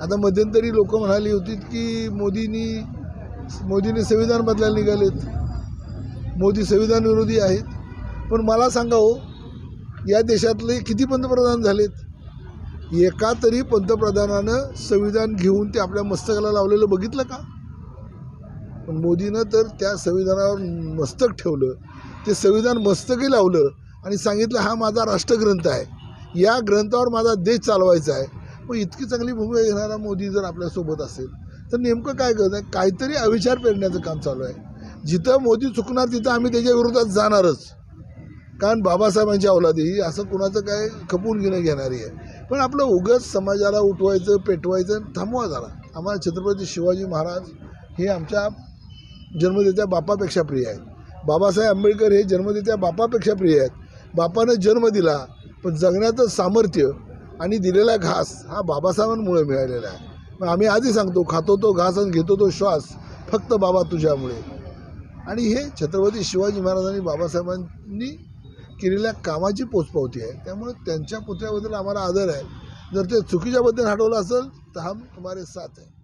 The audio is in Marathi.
आता मध्यंतरी लोक म्हणाली होती की मोदींनी मोदींनी संविधान बदलायला निघालेत. मोदी संविधान विरोधी आहेत. पण मला सांगा हो या देशातले किती पंतप्रधान झालेत? एका तरी पंतप्रधानानं संविधान घेऊन ते आपल्या मस्तकाला लावलेलं बघितलं का? पण मोदीनं तर त्या संविधानावर मस्तक ठेवलं. ते संविधान मस्तकही लावलं आणि सांगितलं हा माझा राष्ट्रग्रंथ आहे. या ग्रंथावर माझा देश चालवायचा आहे. मग इतकी चांगली भूमिका घेणारा मोदी जर आपल्यासोबत असेल तर नेमकं काय करत आहे? काहीतरी अविचार पेरण्याचं काम चालू आहे. जिथं मोदी चुकणार तिथं आम्ही त्याच्या विरोधात जाणारच. कारण बाबासाहेबांची अवलादी ही असं कुणाचं काय खपून घेणं घेणारी आहे. पण आपलं उगच समाजाला उठवायचं पेटवायचं थांबवा जरा. आम्हाला छत्रपती शिवाजी महाराज हे आमच्या जन्मदेत्या बापापेक्षा प्रिय आहेत. बाबासाहेब आंबेडकर हे जन्मदेत्या बापापेक्षा प्रिय आहेत. बापानं जन्म दिला पण जगण्याचं सामर्थ्य आणि दिलेला घास हा बाबासाहेबांमुळे मिळालेला आहे. मग आम्ही आधी सांगतो खातो तो घास आणि घेतो तो श्वास फक्त बाबा तुझ्यामुळे. आणि हे छत्रपती शिवाजी महाराजांनी बाबासाहेबांनी केलेल्या कामाची पोचपावती आहे. त्यामुळे त्यांच्या पुतळ्याबद्दल आम्हाला आदर आहे. जर ते चुकीच्याबद्दल हटवलं असेल तर हम तुम्हाला साथ आहे